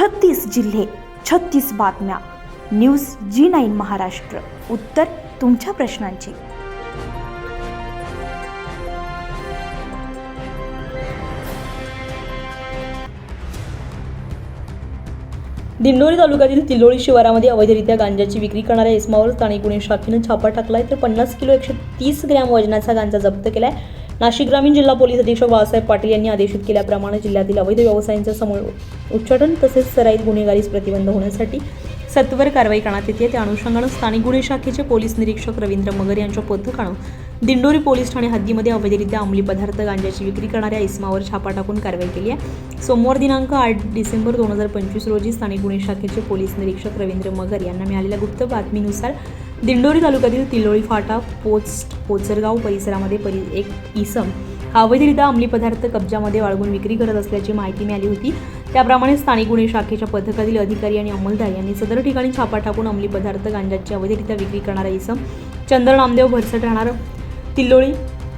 छत्तीस जिल्हे छत्तीस बातम्या. News Zee nine Maharashtra. उत्तर तुमच्या प्रश्नांची. दिंडोरी तालुक्यातील तिलोळी शिवारामध्ये अवैधरित्या गांजाची विक्री करणाऱ्या इसमावर स्थानिक गुन्हे शाखेनं छापा टाकलाय तर पन्नास किलो एकशे तीस ग्रॅम वजनाचा गांजा जप्त केलाय. नाशिक ग्रामीण जिल्हा पोलीस अधीक्षक बाळासाहेब पाटील यांनी आदेशित केल्याप्रमाणे जिल्ह्यातील अवैध व्यवसायांचं समोर उच्चाटन तसेच सराईत गुन्हेगारीस प्रतिबंध होण्यासाठी सत्वर कारवाई करण्यात येते. त्या अनुषंगानं स्थानिक गुन्हे शाखेचे पोलीस निरीक्षक रवींद्र मगर यांच्या पथकानं दिंडोरी पोलीस ठाणे हद्दीमध्ये अवैधरित्या अंमली पदार्थ गांजाची विक्री करणाऱ्या इस्मावर छापा टाकून कारवाई केली आहे. सोमवार दिनांक आठ डिसेंबर दोन हजार पंचवीस रोजी स्थानिक गुन्हे शाखेचे पोलीस निरीक्षक रवींद्र मगर यांना मिळालेल्या गुप्त बातमीनुसार दिंडोरी तालुक्यातील तिलोळी फाटा पोस्ट पोचरगाव परिसरामध्ये परि एक इसम हा अवैधरित्या अंमली पदार्थ कब्जामध्ये वाळवून विक्री करत असल्याची माहिती मिळाली होती. त्याप्रमाणे स्थानिक गुन्हे शाखेच्या पथकातील अधिकारी आणि अंमलदार यांनी सदर ठिकाणी छापा टाकून अंमली पदार्थ गांजाची अवैधरित्या विक्री करणारा इसम चंद्र नामदेव भरसट राहणार तिल्लोळी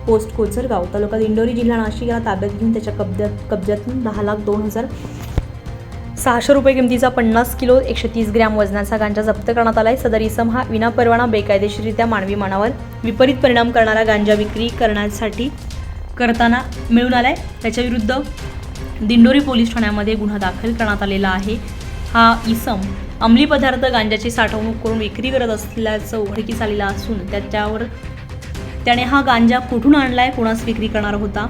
पोस्ट कोचरगाव तालुका दिंडोरी जिल्हा नाशिक याला ताब्यात घेऊन त्याच्या कब्जात कब्जातून दहा लाख दोन हजार सहाशे रुपये किमतीचा पन्नास किलो एकशे तीस ग्रॅम वजनाचा गांजा जप्त करण्यात आलाय. सदर इसम हा विनापरवाना बेकायदेशीररित्या मानवी मनावर विपरीत परिणाम करणारा गांजा विक्री करण्यासाठी करताना मिळून आलाय. त्याच्याविरुद्ध दिंडोरी पोलीस ठाण्यामध्ये गुन्हा दाखल करण्यात आलेला आहे. हा इसम अंमली पदार्थ गांजाची साठवणूक करून विक्री करत असल्याचं उघडकीस आलेलं असून त्याच्यावर त्याने हा गांजा कुठून आणलाय कोणास विक्री करणार होता?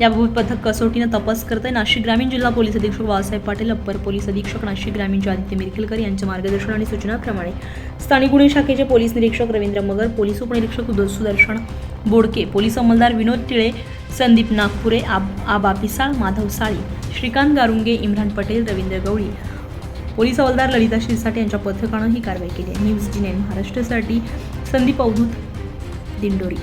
याबाबत पथक कसोटीनं तपास करत आहे. नाशिक ग्रामीण जिल्हा पोलीस अधीक्षक बाळासाहेब पाटील अप्पर पोलीस अधीक्षक नाशिक ग्रामीणचे आदित्य मिरखेलकर यांच्या मार्गदर्शन आणि सूचनाप्रमाणे स्थानिक गुन्हे शाखेचे पोलीस निरीक्षक रवींद्र मगर पोलीस उपनिरीक्षक सुदर्शन बोडके पोलीस अंमलदार विनोद टिळे संदीप नागपुरे आब आबा पिसाळ माधव साळी श्रीकांत गारुंगे इम्रान पटेल रवींद्र गवळी. पोलीस हवालदार ललिता शिरसाटे यांच्या पथकानं ही कारवाई केली आहे. न्यूज जी नाईन महाराष्ट्रासाठी संदीप अवधूत दिंडोरी.